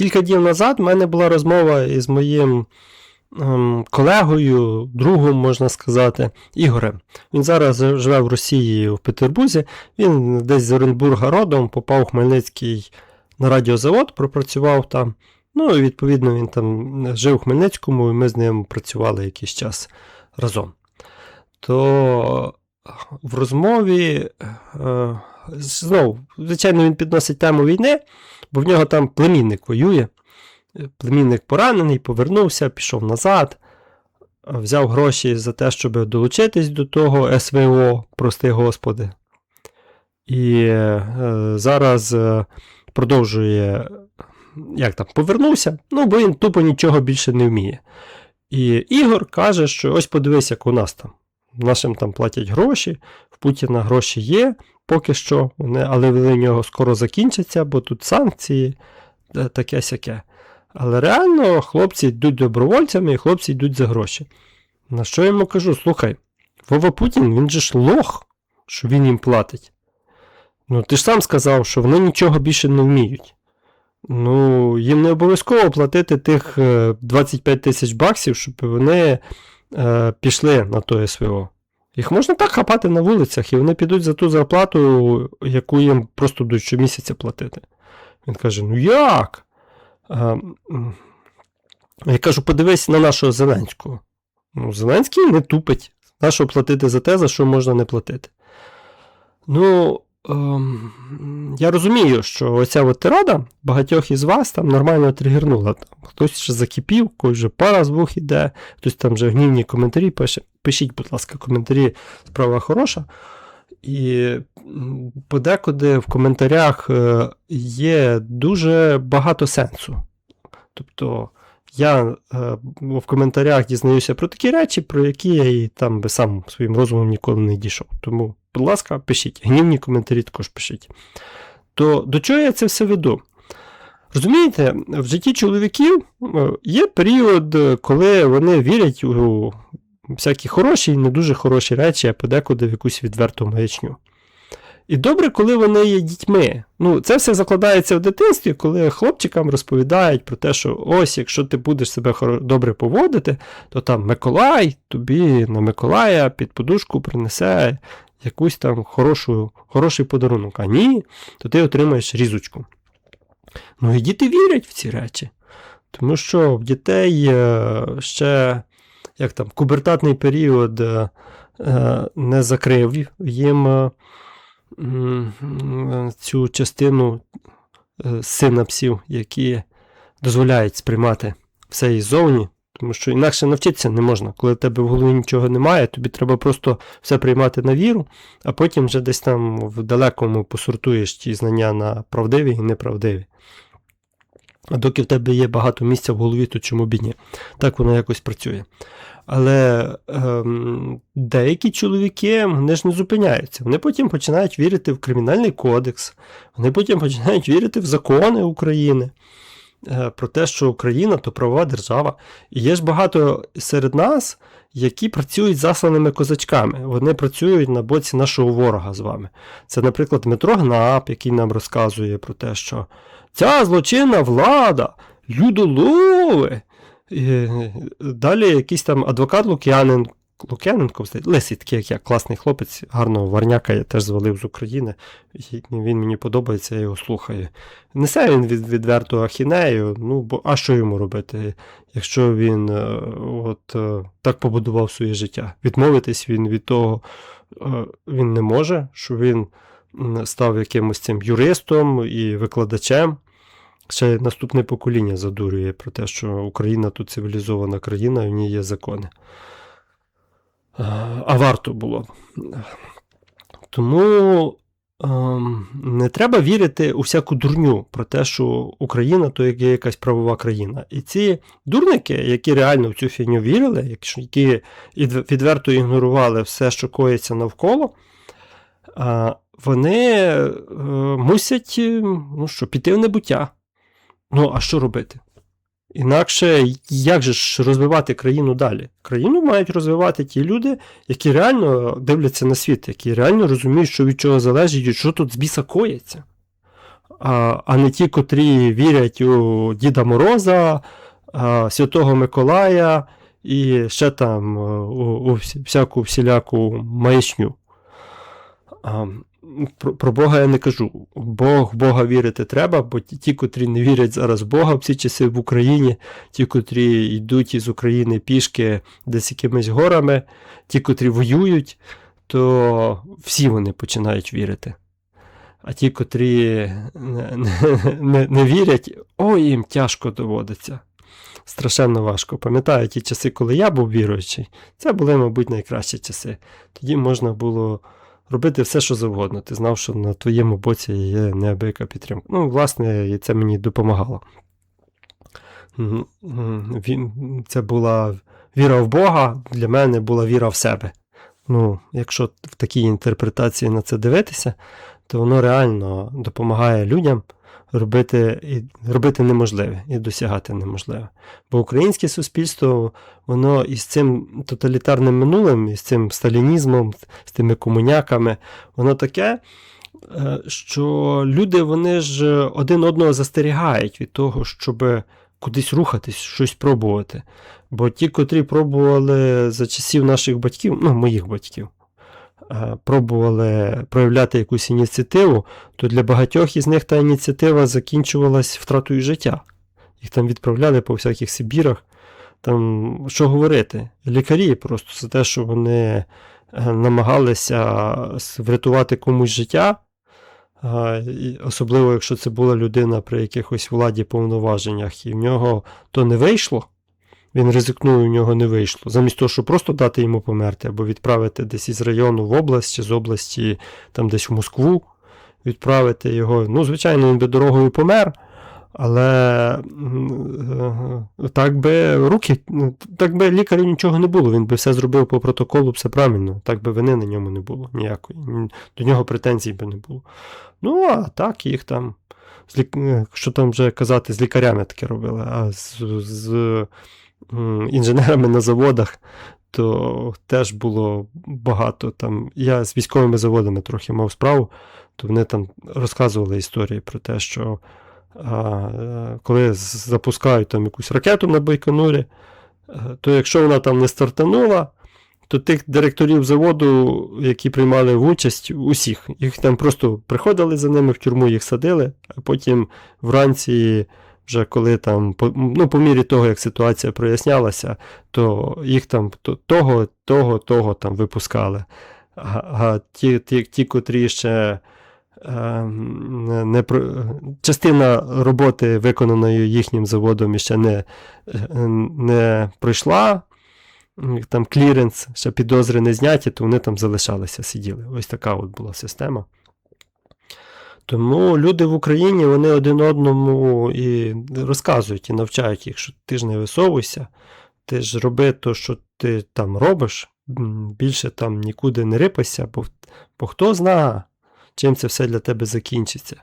кілька днів назад в мене була розмова із моїм ем, колегою, другом, можна сказати, Ігорем. Він зараз живе в Росії в Петербурзі. Він десь з Оренбурга родом, попав у Хмельницький на радіозавод, пропрацював там. Ну, і відповідно, він там жив у Хмельницькому, і ми з ним працювали якийсь час разом. То в розмові е, знову, звичайно, він підносить тему війни, бо в нього там племінник воює. Племінник поранений, повернувся, пішов назад, взяв гроші за те, щоб долучитись до того СВО, прости Господи. І е, зараз е, продовжує, як там, повернувся, ну, бо він тупо нічого більше не вміє. І Ігор каже, що ось подивись, як у нас там. Нашим там платять гроші, в Путіна гроші є поки що, але вони в нього скоро закінчаться, бо тут санкції, таке сяке. Але реально хлопці йдуть добровольцями і хлопці йдуть за гроші. На що я йому кажу: слухай, Вова Путін, він же ж лох, що він їм платить. Ну, ти ж сам сказав, що вони нічого більше не вміють. Ну, їм не обов'язково платити тих е, 25 тисяч баксів, щоб вони е, пішли на то СВО. Їх можна так хапати на вулицях, і вони підуть за ту зарплату, яку їм просто до щомісяця платити. Він каже: Ну як? Я кажу, подивись на нашого Зеленського. Ну, Зеленський не тупить. Нащо платити за те, за що можна не платити? Ну, я розумію, що оця от тирада багатьох із вас там нормально тригернула. Хтось ще закипів, когось вже пара з вух іде, хтось там вже гнівні коментарі пише. Пишіть, будь ласка, коментарі, справа хороша. І подекуди в коментарях е, є дуже багато сенсу. Тобто я е, в коментарях дізнаюся про такі речі, про які я і там би сам своїм розумом ніколи не дійшов. Тому, будь ласка, пишіть. Гнівні коментарі також пишіть. То до чого я це все веду? Розумієте, в житті чоловіків е, є період, коли вони вірять у всякі хороші і не дуже хороші речі, а подекуди в якусь відверту маячню. І добре, коли вони є дітьми. Ну, це все закладається в дитинстві, коли хлопчикам розповідають про те, що ось, якщо ти будеш себе добре поводити, то там Миколай тобі на Миколая під подушку принесе якусь там хорошу, хороший подарунок. А ні, то ти отримаєш різочку. Ну і діти вірять в ці речі. Тому що в дітей е, ще як там, кубертатний період е, е, не закрив їм цю частину синапсів, які дозволяють сприймати все іззовні. Тому що інакше навчитися не можна. Коли в тебе в голові нічого немає, тобі треба просто все приймати на віру, а потім вже десь там в далекому посортуєш ті знання на правдиві і неправдиві. А доки в тебе є багато місця в голові, то чому б і ні? Так воно якось працює. Але ем, деякі чоловіки вони ж не зупиняються. Вони потім починають вірити в кримінальний кодекс, вони потім починають вірити в закони України. Е, Про те, що Україна то правова держава. І є ж багато серед нас, які працюють засланими козачками. Вони працюють на боці нашого ворога з вами. Це, наприклад, Дмитро Гнап, який нам розказує про те, що ця злочинна влада, людолови. І далі якийсь там адвокат Лук'янен, Лук'яненко, Лисий, такий, як я, класний хлопець, гарного варняка, я теж звалив з України. І він мені подобається, я його слухаю. Несе він від, відверту ахінею, ну, бо а що йому робити, якщо він е, от, е, так побудував своє життя? Відмовитись він від того е, він не може, що він став якимось цим юристом і викладачем. Ще наступне покоління задурює про те, що Україна тут цивілізована країна, в ній є закони. А, А варто було. Тому ем, не треба вірити у всяку дурню про те, що Україна то є якась правова країна. І ці дурники, які реально в цю фігню вірили, які відверто ігнорували все, що коїться навколо, а, вони е, мусять е, ну що, піти в небуття. Ну, а що робити? Інакше як же ж розвивати країну далі? Країну мають розвивати ті люди, які реально дивляться на світ, які реально розуміють, що від чого залежить і що тут з біса коїться. а, а не ті, котрі вірять у Діда Мороза, а, Святого Миколая і ще там у, у всяку всіляку маячню. А, про, про Бога я не кажу. Бог, Бога вірити треба, бо ті, котрі не вірять зараз Бога в ці часи в Україні, ті, котрі йдуть із України пішки десь якимись горами, ті, котрі воюють, то всі вони починають вірити. А ті, котрі не, не, не, вірять, ой, їм тяжко доводиться. Страшенно важко. Пам'ятаю ті часи, коли я був віруючий, це були, мабуть, найкращі часи. Тоді можна було робити все, що завгодно. Ти знав, що на твоєму боці є неабияка підтримка. Ну, власне, і це мені допомагало. Це була віра в Бога, для мене була віра в себе. Ну, якщо в такій інтерпретації на це дивитися, то воно реально допомагає людям робити, робити неможливе і досягати неможливе. Бо українське суспільство, воно із цим тоталітарним минулим, із цим сталінізмом, з тими комуняками, воно таке, е, що люди вони ж один одного застерігають від того, щоб кудись рухатись, щось пробувати. Бо ті, котрі пробували за часів наших батьків, ну, моїх батьків, пробували проявляти якусь ініціативу, то для багатьох із них та ініціатива закінчувалась втратою життя. Їх там відправляли по всяких Сибірах. Там, що говорити? Лікарі просто за те, що вони е, намагалися врятувати комусь життя, особливо якщо це була людина при якихось владі повноваженнях, і в нього то не вийшло. Він ризикнув, в нього не вийшло. Замість того, щоб просто дати йому померти, або відправити десь із району в область, чи з області там десь в Москву, відправити його. Ну, звичайно, він би дорогою помер, але е, так би руки, ну, так би лікарю нічого не було. Він би все зробив по протоколу, все правильно, так би вини на ньому не було ніякої. До нього претензій би не було. Ну, а так, їх там. е, Що там вже казати, з лікарями таке робили, а з, з інженерами на заводах, то теж було багато там. Я з військовими заводами трохи мав справу, то вони там розказували історії про те, що а, е, коли запускають там якусь ракету на Байконурі, е, то якщо вона там не стартанула, то тих директорів заводу, які приймали участь, усіх, їх там просто приходили за ними в тюрму, їх садили, а потім вранці, вже коли там, ну, по мірі того, як ситуація прояснялася, то їх там того, того, того там випускали. А, ті, ті, ті, котрі ще е, не, частина роботи, виконаної їхнім заводом, ще не, е, не пройшла. Там кліренс, ще підозри не зняті, то вони там залишалися, сиділи. Ось така от була система. Тому люди в Україні вони один одному і розказують, і навчають їх, що ти ж не висовуйся, ти ж роби то, що ти там робиш, більше там нікуди не рипайся, бо, бо хто знає, чим це все для тебе закінчиться.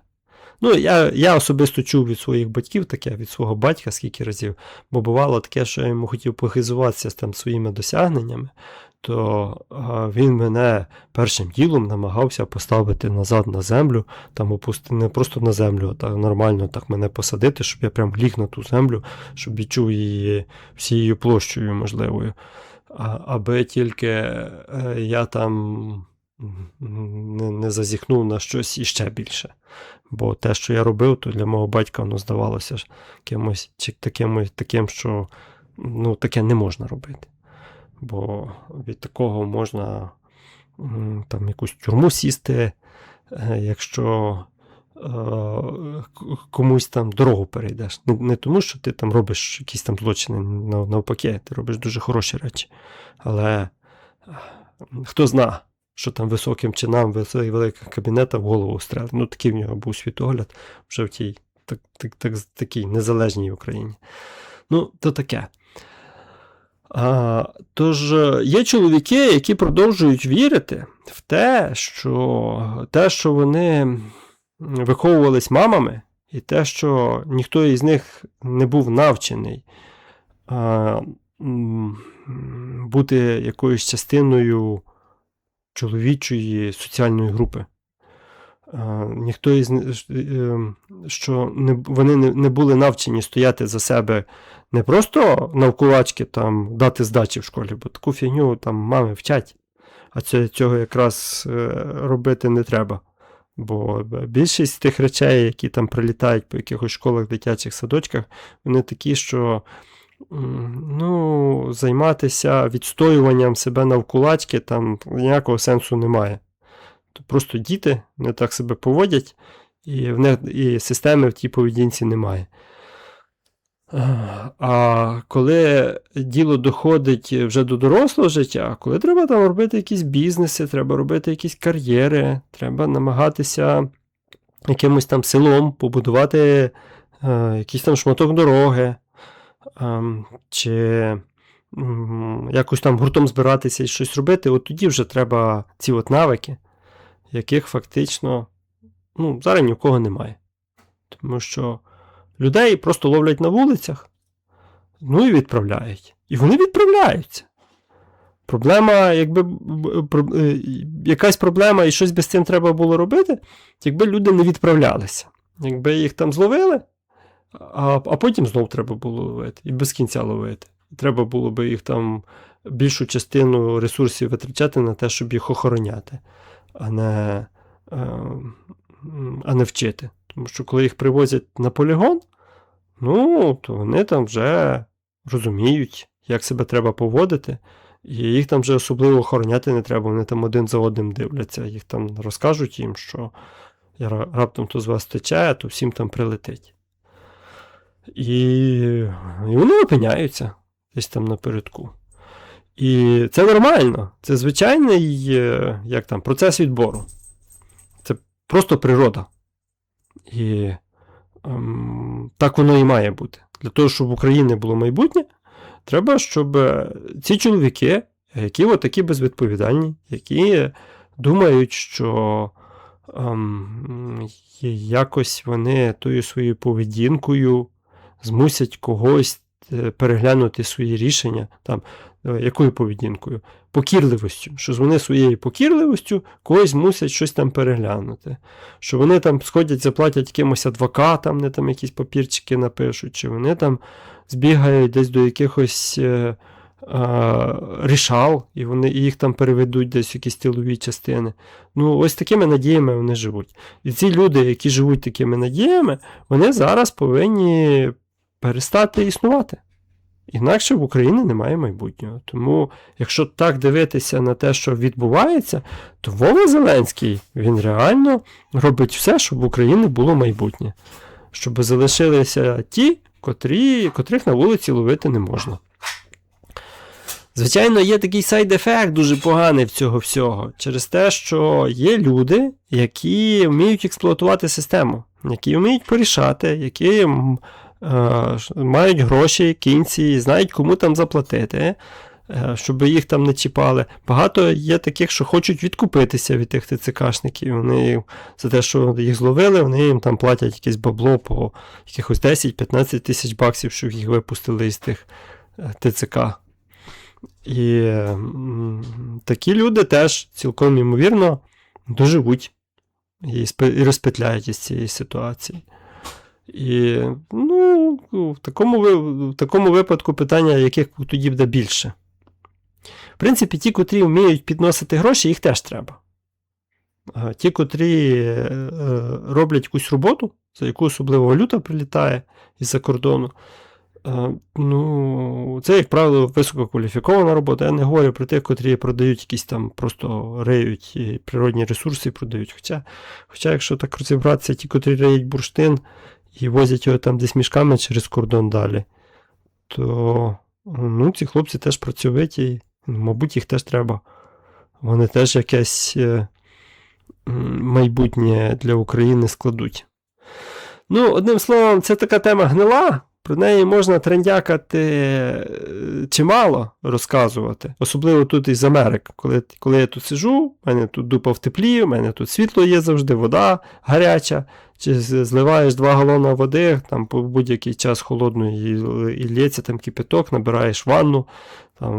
Ну, я, я особисто чув від своїх батьків таке, від свого батька скільки разів, бо бувало таке, що я йому хотів похизуватися там своїми досягненнями, то він мене першим ділом намагався поставити назад на землю, там опусти, не просто на землю, а нормально так мене посадити, щоб я прям ліг на ту землю, щоб відчув її всією площею можливою. Аби тільки е, я там не, не зазіхнув на щось іще більше. Бо те, що я робив, то для мого батька воно здавалося ж кимось чи таким, таким, що ну, таке не можна робити. Бо від такого можна там якусь тюрму сісти, е, якщо е, комусь там дорогу перейдеш. Не, не тому, що ти там робиш якісь там злочини, навпаки, ти робиш дуже хороші речі. Але е, хто зна, що там високим чинам великих кабінетах в голову стрелять. Ну, такий в нього був світогляд вже в тій так, так, так, такій незалежній Україні. Ну, то таке. А, тож е, є чоловіки, які продовжують вірити в те, що те, що вони виховувались мамами, і те, що ніхто із них не був навчений а, бути якоюсь частиною чоловічої соціальної групи. Е, ніхто із ш- е, що не, вони не, були навчені стояти за себе не просто навкулачки там дати здачі в школі, бо таку фігню там мами вчать. А цього якраз е, робити не треба. Бо більшість тих речей, які там прилітають по якихось школах, дитячих садочках, вони такі, що ну, займатися відстоюванням себе навкулачки там ніякого сенсу немає. То просто діти не так себе поводять, і в них і системи в тій поведінці немає. А коли діло доходить вже до дорослого життя, коли треба там робити якісь бізнеси, треба робити якісь кар'єри, треба намагатися якимось там селом побудувати е, якийсь там шматок дороги, ем, чи м, якось там гуртом збиратися і щось робити, от тоді вже треба ці от навики, яких фактично ну, зараз ні у кого немає. Тому що людей просто ловлять на вулицях, ну і відправляють. І вони відправляються. Проблема, якби е, якась проблема і щось з цим треба було робити, якби люди не відправлялися. Якби їх там зловили, а, а потім знов треба було ловити, і без кінця ловити. І треба було би їх там більшу частину ресурсів витрачати на те, щоб їх охороняти, а не, е, а не вчити. Тому що коли їх привозять на полігон, ну, то вони там вже розуміють, як себе треба поводити, і їх там вже особливо охороняти не треба, вони там один за одним дивляться, їх там розкажуть їм, що я раптом то з вас тече, то всім там прилетить. І, і вони опиняються десь там напередку. І це нормально. Це звичайний е, як там, процес відбору. Це просто природа. І ем, так воно і має бути. Для того, щоб в Україні було майбутнє, треба, щоб е, ці чоловіки, які от такі безвідповідальні, які думають, що ем, якось вони тою своєю поведінкою змусять когось переглянути свої рішення, там, е, якою поведінкою? Покірливостю, що вони своєю покірливостю когось мусять щось там переглянути. Що вони там сходять, заплатять якимось адвокатам, не там якісь папірчики напишуть, чи вони там збігають десь до якихось е, е, рішал, і вони і їх там переведуть десь якісь тилові частини. Ну, ось такими надіями вони живуть. І ці люди, які живуть такими надіями, вони зараз повинні перестати існувати. Інакше в Україні немає майбутнього. Тому, якщо так дивитися на те, що відбувається, то Вова Зеленський він реально робить все, щоб в Україні було майбутнє. Щоб залишилися ті, котрі, котрих на вулиці ловити не можна. Звичайно, є такий сайд-ефект дуже поганий в цього всього, через те, що є люди, які вміють експлуатувати систему, які вміють порішати, які мають гроші, кінці, знають, кому там заплатити, е, щоб їх там не чіпали. Багато є таких, що хочуть відкупитися від тих ТЦКшників. Вони за те, що їх зловили, вони їм там платять якесь бабло по якихось 10-15 тисяч баксів, щоб їх випустили із тих е, ТЦК. І такі люди теж цілком ймовірно доживуть і розпетляють із цієї ситуації. І ну, в такому, в такому випадку питання, яких тоді буде більше. В принципі, ті, котрі вміють підносити гроші, їх теж треба. Ті, котрі е, е, роблять якусь роботу, за яку особливо валюта прилітає із-за кордону, е, ну, це, як правило, висококваліфікована робота. Я не говорю про тих, котрі продають якісь там, просто риють і природні ресурси продають. Хоча, хоча, якщо так розібратися, ті, котрі риють бурштин і возять його там десь мішками через кордон далі, то ну, ці хлопці теж працьовиті, ну, мабуть, їх теж треба. Вони теж якесь е, майбутнє для України складуть. Ну, одним словом, це така тема гнила. Про неї можна трендякати е, чимало розказувати, особливо тут із Америки. Коли, коли я тут сижу, в мене тут дупа в теплі, в мене тут світло є завжди, вода гаряча. Чи зливаєш 2 галона води, там по будь-який час холодної і, лється там кипяток, набираєш ванну, там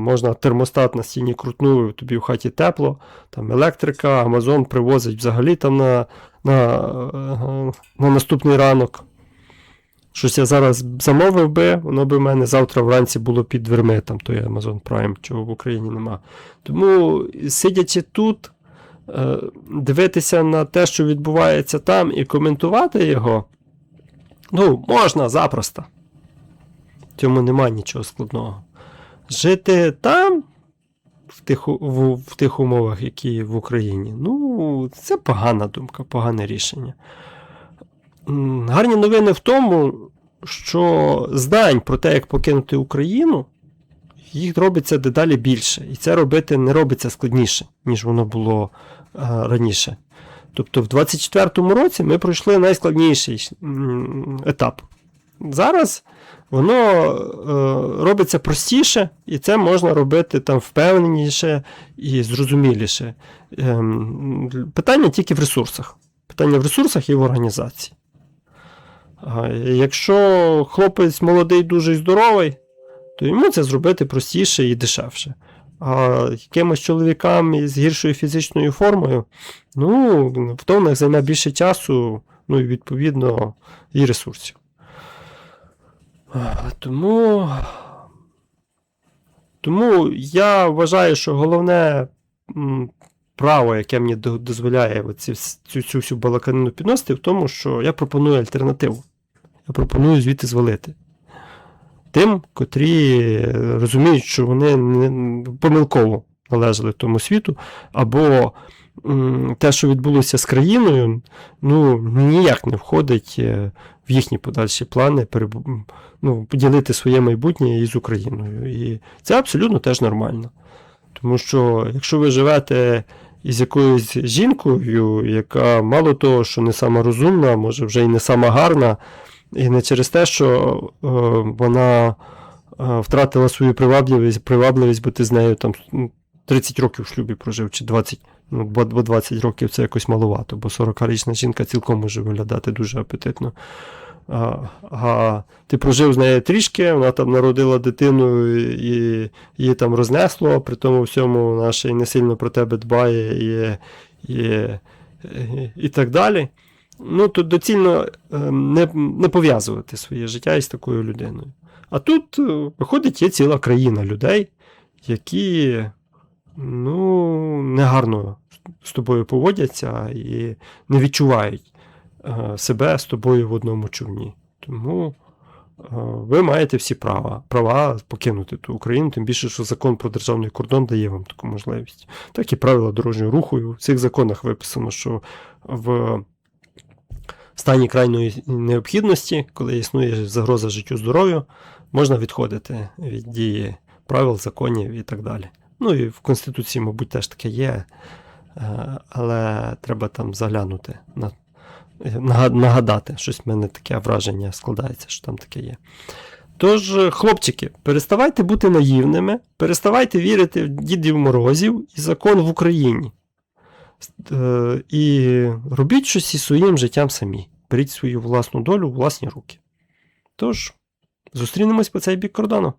можна термостат на стіні крутнув, тобі в хаті тепло, там електрика, Амазон привозить взагалі там на, на, е, на наступний ранок. Щось я зараз замовив би, воно би в мене завтра вранці було під дверми, там той Amazon Prime, чого в Україні нема. Тому, сидячи тут, е, дивитися на те, що відбувається там, і коментувати його, ну, можна запросто. В цьому немає нічого складного. Жити там, в тих, в, в тих умовах, які в Україні, ну, це погана думка, погане рішення. Гарні новини в тому, що здань про те, як покинути Україну, їх робиться дедалі більше. І це робити не робиться складніше, ніж воно було е, раніше. Тобто, в 24-му році ми пройшли найскладніший етап. Зараз воно е, робиться простіше, і це можна робити там впевненіше і зрозуміліше. Ем, питання тільки в ресурсах. Питання в ресурсах і в організації. Якщо хлопець молодий, дуже здоровий, то йому це зробити простіше і дешевше. А якимось чоловікам із гіршою фізичною формою, ну, в них займе більше часу, ну і відповідно і ресурсів. Тому, тому я вважаю, що головне право, яке мені дозволяє оці цю, цю всю балаканину підносити, в тому, що я пропоную альтернативу. Я пропоную звідти звалити. Тим, котрі е, розуміють, що вони помилково належали тому світу, або те, що відбулося з країною, ну, ніяк не входить е, в їхні подальші плани ну, поділити своє майбутнє із Україною. І це абсолютно теж нормально. Тому що якщо ви живете із якоюсь жінкою, яка мало того, що не сама розумна, може вже й не сама гарна, і не через те, що е, вона е, втратила свою привабливість, привабливість, бо ти з нею там ну, 30 років в шлюбі прожив, чи 20, ну, бо 20 років це якось маловато, бо 40-річна жінка цілком може виглядати дуже апетитно. А, а ти прожив з нею трішки, вона там народила дитину і її там рознесло, при тому всьому вона ще й не сильно про тебе дбає і, і, і, і так далі. Ну, то доцільно е, не, не пов'язувати своє життя із такою людиною. А тут, е, виходить, є ціла країна людей, які ну, негарно з тобою поводяться і не відчувають себе з тобою в одному човні. Тому е, ви маєте всі права, права покинути ту Україну, тим більше, що закон про державний кордон дає вам таку можливість. Так і правила дорожнього руху. В цих законах виписано, що в стані крайньої необхідності, коли існує загроза життю здоров'ю, можна відходити від дії правил, законів і так далі. Ну і в Конституції, мабуть, теж таке є, е, але треба там заглянути, на- нагадати, щось в мене таке враження складається, що там таке є. Тож, хлопчики, переставайте бути наївними, переставайте вірити в дідів морозів і закон в Україні. Е, І робіть щось із своїм життям самі. Беріть свою власну долю у власні руки. Тож, зустрінемось по цей бік кордону.